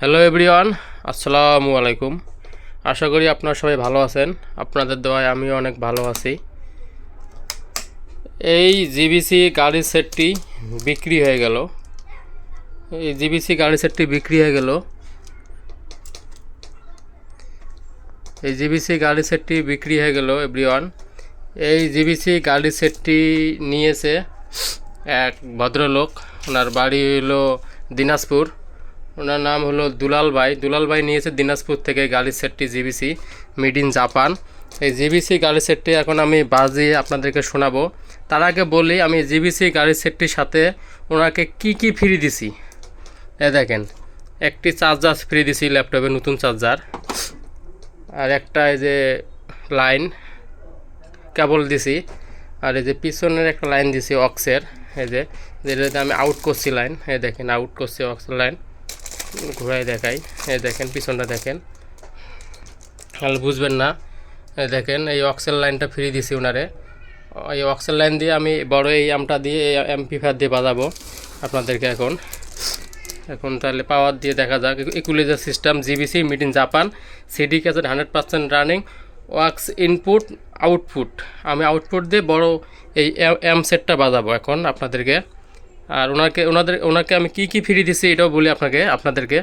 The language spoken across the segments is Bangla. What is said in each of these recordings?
হ্যালো এভরিওয়ান আসসালামু আলাইকুম। আশা করি আপনারা সবাই ভালো আছেন। আপনাদের দোয়ায় আমিও অনেক ভালো আছি। এই জিবিসি গাড়ি সেটটি বিক্রি হয়ে গেল। এই জিবিসি গাড়ি সেটটি বিক্রি হয়ে গেল। এই জিবিসি গাড়ি সেটটি বিক্রি হয়ে গেল এভরিওয়ান এই জিবিসি গাড়ি সেটটি নিয়েছে এক ভদ্রলোক। ওনার বাড়ি হলো দিনাজপুর। ওনার নাম হলো দুলাল ভাই। দুলাল ভাই নিয়েছে দিনাজপুর থেকে গাড়ি সেটটি জিবিসি মেড ইন জাপান। এই জিবিসি গাড়ি সেটটি এখন আমি বাজিয়ে আপনাদেরকে শোনাবো। তার আগে বলি, আমি জিবিসি গাড়ি সেটটির সাথে ওনাকে কি কি ফ্রি দিছি? এ দেখেন, একটি চার্জার ফ্রি দিছি ল্যাপটপে নতুন চার্জার আর একটা এই যে লাইন কেবল দিছি। আর এই যে পিছনের একটা লাইন দিছি অক্সের এই যে, যেটাতে আমি আউট করছি লাইন এই দেখেন আউট করছি অক্সের লাইন ঘুরাই দেখাই। এই দেখেন, পিছনটা দেখেন। তাহলে বুঝবেন না দেখেন, এই অক্সেল লাইনটা ফ্রি দিছি ওনারে এই অক্সেল লাইন দিয়ে আমি বড় এই আমটা দিয়ে, এই এমপি ফার দিয়ে বাজাবো আপনাদেরকে এখন। এখন তাহলে পাওয়ার দিয়ে দেখা যাক। Equaliser system GBC made in Japan CD cassette hundred percent running works input output আমি আউটপুট দিয়ে বড় এই এম সেটটা বাজাবো এখন আপনাদেরকে। আর ওনাকে, ওনাদের, ওনাকে আমি কি কি ফ্রি দিছি এটাও বলি আপনাকে, আপনাদেরকে।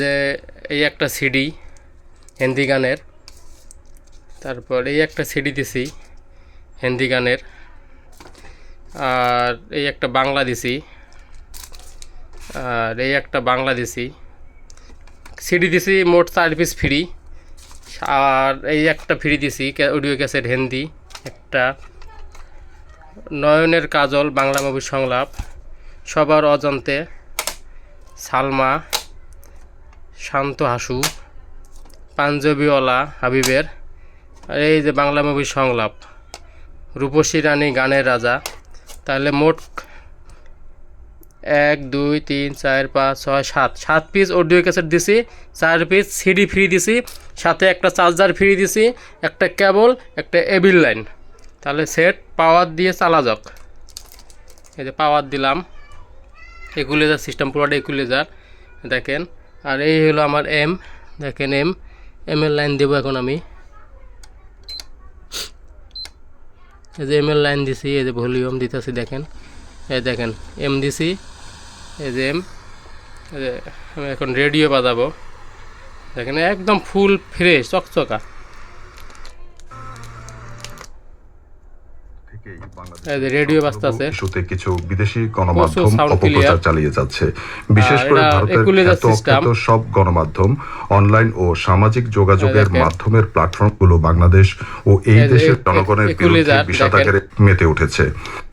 যে, এই একটা সিডি হিন্দি গানের। তারপর এই একটা সিডি দিছি, হিন্দি গানের। আর এই একটা বাংলা দিছি, আর এই একটা বাংলা দিছি। সিডি দিছি মোট চার পিস ফ্রি আর এই একটা ফ্রি দিছি অডিও ক্যাসেট হিন্দি, একটা। নয়নের কাজল, বাংলা মুভির সংলাপ, সবার অজান্তে সালমা, শান্ত হাসু, পাঞ্জাবিওয়ালা হাবিবের, এই যে বাংলা মুভির সংলাপ, রূপসী রানী গানের রাজা, তাহলে মোট এক, দুই, তিন, চার, পাঁচ, ছয়, সাত। সাত পিস অডিও ক্যাসেট দিছি, চার পিস সিডি ফ্রি দিছি, সাথে একটা চার্জার ফ্রি দিছি, একটা কেবল একটা এবিল লাইন। তাহলে সেট পাওয়ার দিয়ে চালা যাক। এই যে পাওয়ার দিলাম। একুলেজার সিস্টেম পুরোটা একুলেজার দেখেন। আর এই হলো আমার এম দেখেন এম এম এর লাইন দেবো এখন আমি। এই যে এম এর লাইন দিছি, এই যে ভলিউম দিতেছি, দেখেন। এই দেখেন এম দিছি, এই যে এম আমি এখন রেডিও বাজাবো। দেখেন, একদম ফুল ফ্রেশ চকচকা। রেডিও ইস্যুতে কিছু বিদেশি গণমাধ্যম অপপ্রচার চালিয়ে যাচ্ছে। বিশেষ করে ভারতের সব গণমাধ্যম অনলাইন ও সামাজিক যোগাযোগের মাধ্যমের প্ল্যাটফর্মগুলো বাংলাদেশ ও এই দেশের জনগণের বিরুদ্ধে মেতে উঠেছে।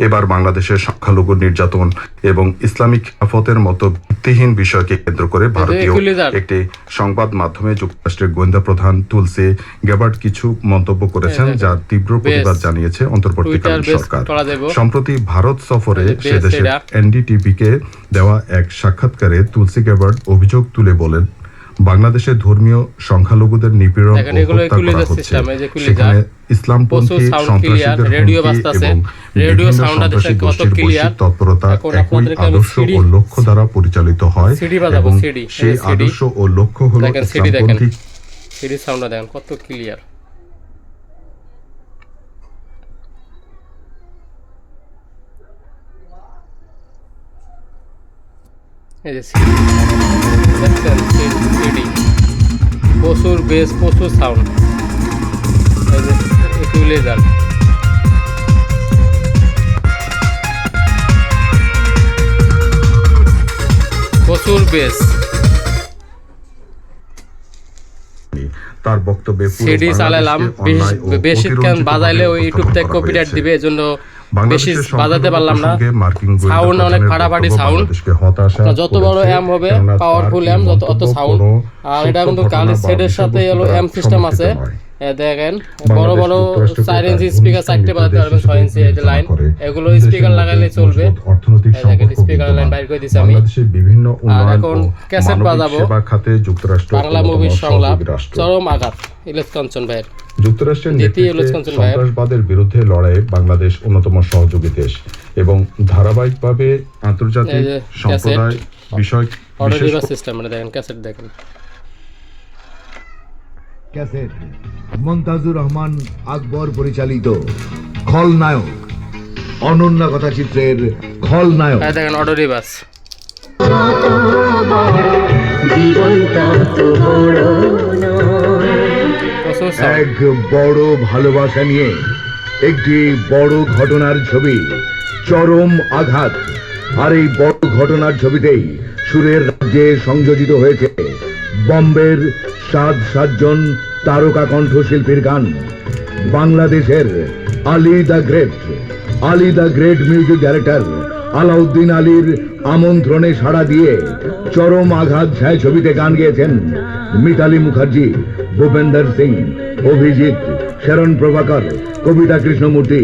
এবার বাংলাদেশের সংখ্যালঘু নির্যাতন এবং ইসলামিক খিলাফতের মতো ভিত্তিহীন বিষয়কে কেন্দ্র করে ভারতীয় একটি সংবাদ মাধ্যমে যুক্তরাষ্ট্রের গোয়েন্দা প্রধান তুলসি গ্যাবার্ড কিছু মন্তব্য করেছেন যার তীব্র প্রতিবাদ জানিয়েছে অন্তর্বর্তীকালীন সরকার। করা সম্প্রতি ভারত সফরে সে দেশের এরা। এনডিটিভিকে দেওয়া এক সাক্ষাৎকারে তুলসী গ্যাবার্ড অভিযোগ তুলে বলেন বাংলাদেশে ধর্মীয় সংখ্যালঘুদের নিপীড়ন করা হচ্ছে। সেখানে ইসলামপন্থী সন্ত্রাসীদের তৎপরতা একই আদর্শ ও লক্ষ্য দ্বারা পরিচালিত হয় এবং সেই আদর্শ ও লক্ষ্য হলো। ইসলামপন্থী সিরিজ সাউন্ডটা দেখেন কত ক্লিয়ার এই যে দেখছেন সিডি প্রচুর বেস প্রচুর সাউন্ড এই যে ইকুইলেজার প্রচুর বেস তার বক্তব্যে সিডি চালালাম বেশিক্ষণ অতিরঞ্জিতভাবে বাজাইলে ওই ইউটিউব থেকে কপিরাইট। দিবে এজন্য বেশি বাজাতে পারলাম না। সাউন্ড অনেক ফাটাফাটি সাউন্ড যত বড় এম হবে পাওয়ারফুল অ্যাম যত অত সাউন্ড আর এটা কিন্তু কালের সেটের সাথে এলো অ্যাম সিস্টেম আছে। দেখেন বড় বড় যুক্তরাষ্ট্রকে চার ইঞ্চি স্পিকার চারটে বাজাতে পারবেন ছয় ইঞ্চি এই যে লাইন এগুলো স্পিকার লাগাইলে চলবে। দেখেন স্পিকার লাইন বাইর করে দিছি আমি। বিভিন্ন উন্নয়ন এখন ক্যাসেট বাজাবো। খাতে যুক্তরাষ্ট্র বাংলা মুভির সংলাপ চরম আঘাত ইলেশ কাঞ্চন ভাইয়ের। যুক্তরাষ্ট্রের নেতৃত্বে সন্ত্রাসবাদের বিরুদ্ধে লড়াইয়ে বাংলাদেশ অন্যতম সহযোগী দেশ এবং ধারাবাহিকভাবে আন্তর্জাতিক সম্প্রদায় বিষয় সিস্টেম মানে দেখেন ক্যাসেট দেখেন। ক্যাসেট। মন্তাজুর রহমান আকবর পরিচালিত খলনায়ক। অনন্যা কথাচিত্রের খলনায়ক। এই দেখেন অটো রিভার্স। এক বড় ভালোবাসা নিয়ে একটি বড় ঘটনার ছবি চরম আঘাত। আর এই বড় ঘটনার ছবিতেই সুরের রাজ্যে সংযোজিত হয়েছে বম্বের সাত সাতজন তারকা কণ্ঠশিল্পীর গান। বাংলাদেশের Ali the great, Ali the great music director Alauddin আলীর আমন্ত্রণে সাড়া দিয়ে চরম আঘাত ছায়াছবিতে গান গেয়েছেন মিতালি মুখার্জি, ভূপেন্দর সিং, অভিজিৎ, শরণ প্রভাকর, কবিতা কৃষ্ণমূর্তি,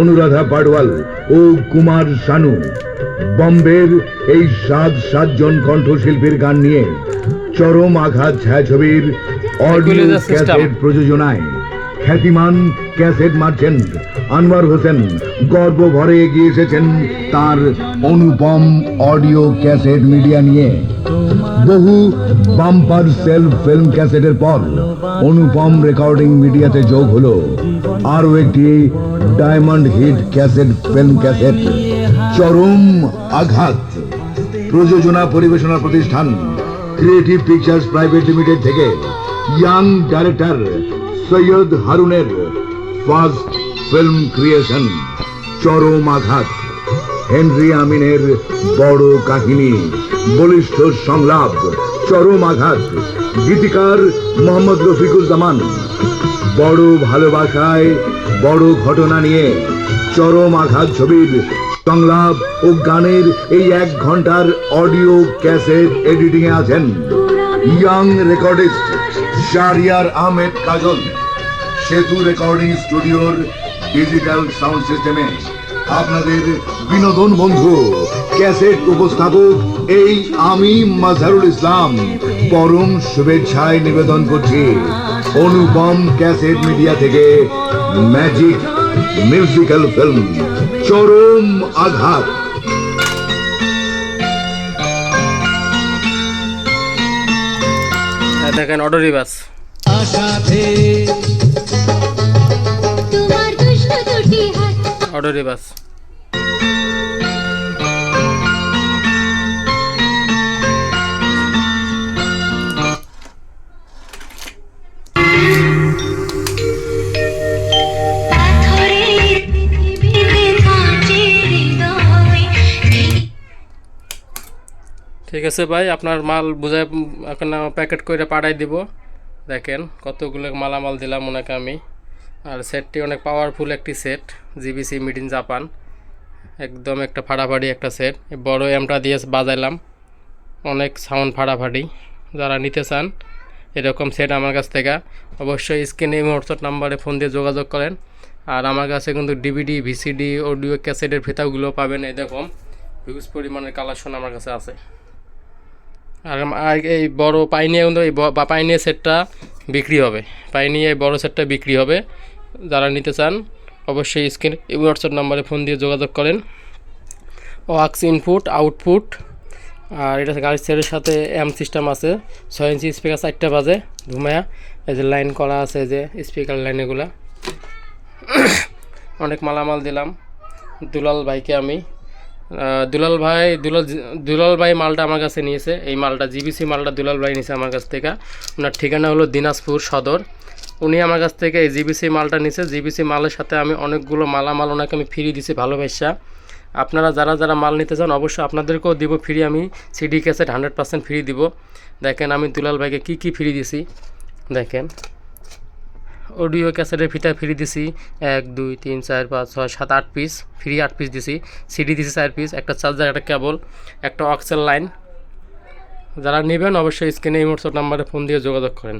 অনুরাধা পাডওয়াল ও কুমার শানু। বম্বের এই সাত সাতজন কণ্ঠশিল্পীর গান নিয়ে চরম আঘাত ছায়াছবির অডিও ক্যাসেট প্রযোজনায়। খ্যাতিমান ক্যাসেট মার্চেন্ট আনোয়ার হোসেন গর্ব ভরে এগিয়ে এসেছেন তার অনুপম অডিও ক্যাসেট মিডিয়া নিয়ে। বহু বাম্পার সেলফ ফিল্ম ক্যাসেটের পর অনুপম রেকর্ডিং মিডিয়াতে যোগ হলো। আরও একটি diamond hit cassette film cassette চরম আঘাত। প্রযোজনা পরিবেশনা প্রতিষ্ঠান ক্রিয়েটিভ পিকচার্স প্রাইভেট লিমিটেড থেকে ইয়াং ডাইরেক্টর সৈয়দ হারুনের ফার্স্ট ফিল্ম ক্রিয়েশন চরম আঘাত। হেনরি আমিনের বড় কাহিনী, বলিষ্ঠ সংলাপ, চরম আঘাত, গীতিকার মোহাম্মদ রফিকুজ্জামান। বড় ভালোবাসায় বড় ঘটনা নিয়ে চরম আঘাত ছবির সংলাপ ও গানের এই এক ঘণ্টার অডিও ক্যাসেট এডিটিং এ আছেন young recordist Shariar Ahmed Kajal. Setu recording স্টুডিওর ডিজিটাল সাউন্ড সিস্টেমে আপনাদের বিনোদন বন্ধু, ক্যাসেট উপস্থাপক এই আমি মাজহারুল ইসলাম। পরম শুভেচ্ছায় নিবেদন করছি অনুপম ক্যাসেট মিডিয়া থেকে ম্যাজিক মিউজিক্যাল ফিল্ম। চরম আঘাত। এই দেখেন অটো রিভার্স। তোমার দুষ্ট অটো রিভার্স। আছে ভাই, আপনার মাল বুঝায় এখন প্যাকেট করে পাঠাই দিব। দেখেন কতগুলো মালামাল দিলাম ওনাকে আমি। আর সেটটি অনেক পাওয়ারফুল একটি set GBC made in Japan একদম একটা ফাটাফাটি একটা সেট বড় এমটা দিয়ে বাজাইলাম। অনেক সাউন্ড ফাটাফাটি যারা নিতে চান, এরকম সেট আমার কাছ থেকে। অবশ্যই স্ক্রিনে হোয়াটসঅ্যাপ নাম্বারে ফোন দিয়ে যোগাযোগ করেন। আর আমার কাছে কিন্তু ডিভিডি ভিসিডি অডিও ক্যাসেটের ফিতাগুলো পাবেন। এরকম হিউজ পরিমাণের কালেকশন আমার কাছে আছে। আর এই বড় পাইনিয়া কিন্তু এই পাইনিয়া সেটটা বিক্রি হবে। পাইনিয়া এই বড় সেটটা বিক্রি হবে। যারা নিতে চান, অবশ্যই স্ক্রিন এই হোয়াটসঅ্যাপ নাম্বারে ফোন দিয়ে যোগাযোগ করেন। ওয়াক্স ইনপুট, আউটপুট, আর এটা গাড়ির সেটের সাথে এম সিস্টেম আছে। ছয় ইঞ্চি স্পিকার চারটা বাজে। ধুমায়া এই যে লাইন করা আছে যে স্পিকার লাইন এগুলা। অনেক মালামাল দিলাম। দুলাল ভাইকে আমি। দুলাল ভাই, দুলাল দুলাল ভাই মালটা আমার কাছে নিয়েছে। এই মালটা, জিবিসি মালটা দুলাল ভাই নিয়েছে আমার কাছ থেকে। ওনার ঠিকানা হলো দিনাজপুর সদর। উনি আমার কাছ থেকে এই জিবিসি মালটা নিয়েছে। জিবিসি মালের সাথে আমি অনেকগুলো মালামাল ওনাকে আমি ফ্রি দিছি ভালোবাসা। আপনারা যারা যারা মাল নিতে চান, অবশ্যই আপনাদেরকেও দিব ফ্রি। আমি CD cassette hundred percent free দিব। দেখেন আমি দুলাল ভাইকে কী কী ফ্রি দিছি দেখেন। অডিও ক্যাসেটের ফিতা ফ্রি দিছি। এক, দুই, তিন, চার, পাঁচ, ছয়, সাত, আট পিস। ফ্রি আট পিস দিছি। সিডি দিছি চার পিস, একটা চার্জার, একটা কেবল, একটা অক্সেল লাইন। যারা নেবেন অবশ্যই স্ক্রিনে এই হোয়াটসঅ্যাপ নাম্বারে ফোন দিয়ে যোগাযোগ করেন।